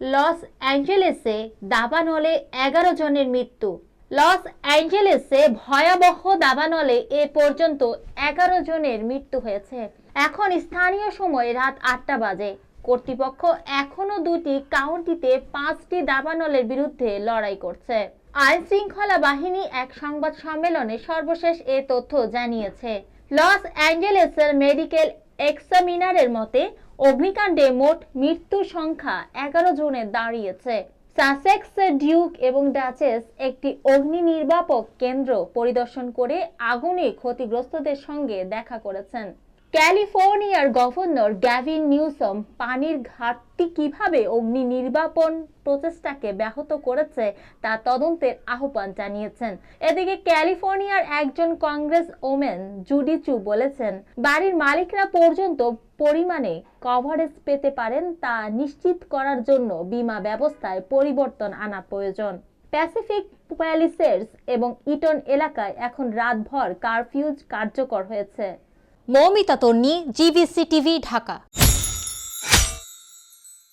Loss অ্যাঞ্জেলেসে দাবানলে এগারো জনের মৃত্যু। লস অ্যাঞ্জেলেসে ভয়াবহ দাবানলে এ পর্যন্ত এগারো জনের মৃত্যু হয়েছে। এখন স্থানীয় সময় রাত আটটা বাজে। কর্তৃপক্ষ এখনও দুটি কাউন্টিতে পাঁচটি দাবানলের বিরুদ্ধে লড়াই করছে। আইন শৃঙ্খলা বাহিনী এক সংবাদ সম্মেলনে সর্বশেষ এ তথ্য জানিয়েছে। লস অ্যাঞ্জেলেসের মেডিকেল এক্সামিনারের মতে অগ্নিকাণ্ডে মোট মৃত্যুর সংখ্যা এগারো জনে দাঁড়িয়েছে। সাসেক্স, ডিউক এবং ডাচেস একটি অগ্নি নির্বাপক কেন্দ্র পরিদর্শন করে আগুনে ক্ষতিগ্রস্তদের সঙ্গে দেখা করেছেন। ক্যালিফোর্নিয়ার গভর্নর গ্যাভিন নিউসম পানির ঘাটতি কীভাবে অগ্নি নির্বাপন প্রচেষ্টাকে ব্যাহত করেছে তা তদন্তের আহ্বান জানিয়েছেন। এদিকে ক্যালিফোর্নিয়ার একজন কংগ্রেস ওমেন জুডি চু বলেছেন, বাড়ির মালিকরা পর্যন্ত পরিমাণে কভারেজ পেতে পারেন তা নিশ্চিত করার জন্য বীমা ব্যবস্থায় পরিবর্তন আনা প্রয়োজন। প্যাসিফিক প্যালিসেডস এবং ইটন এলাকায় এখন রাতভর কারফিউজ কার্যকর হয়েছে। Moumita Tonni GVC TV Dhaka.